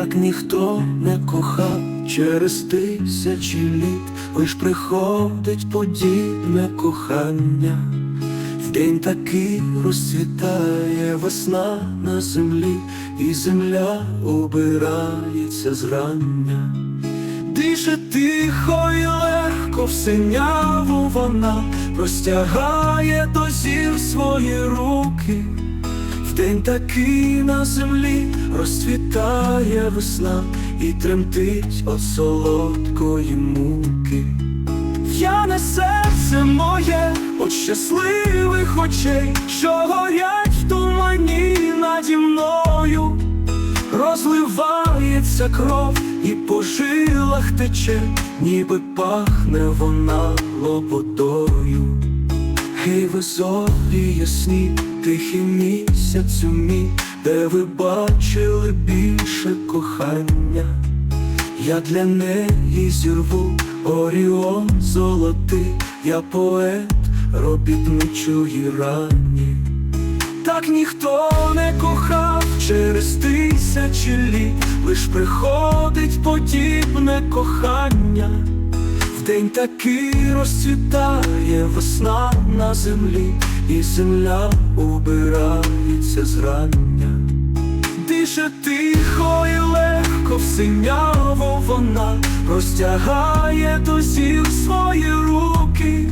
Так ніхто не кохав через тисячі літ, лиш приходить подібне кохання. В день такий розцвітає весна на землі, і земля обирається зрання. Дише тихо і легко в синяву вона простягає до зір свої руки. День такий на землі розцвітає весна і тремтить от солодкої муки. В'яне серце моє от щасливих очей, що горять в тумані наді мною, розливається кров і по жилах тече, ніби пахне вона лободою. Гей, ви зорі ясні, тихі місяцю мій, де ви бачили більше кохання. Я для неї зірву Оріон золотий, я поет робітничої рані. Так ніхто не кохав через тисячі літ, лиш приходить подібне кохання. День такий розцвітає весна на землі, і земля убирається зрання. Дише тихо і легко в синяву вона розтягає до зір свої руки.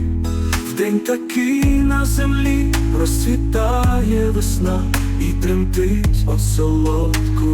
В день такий на землі розцвітає весна і тремтить от солодкої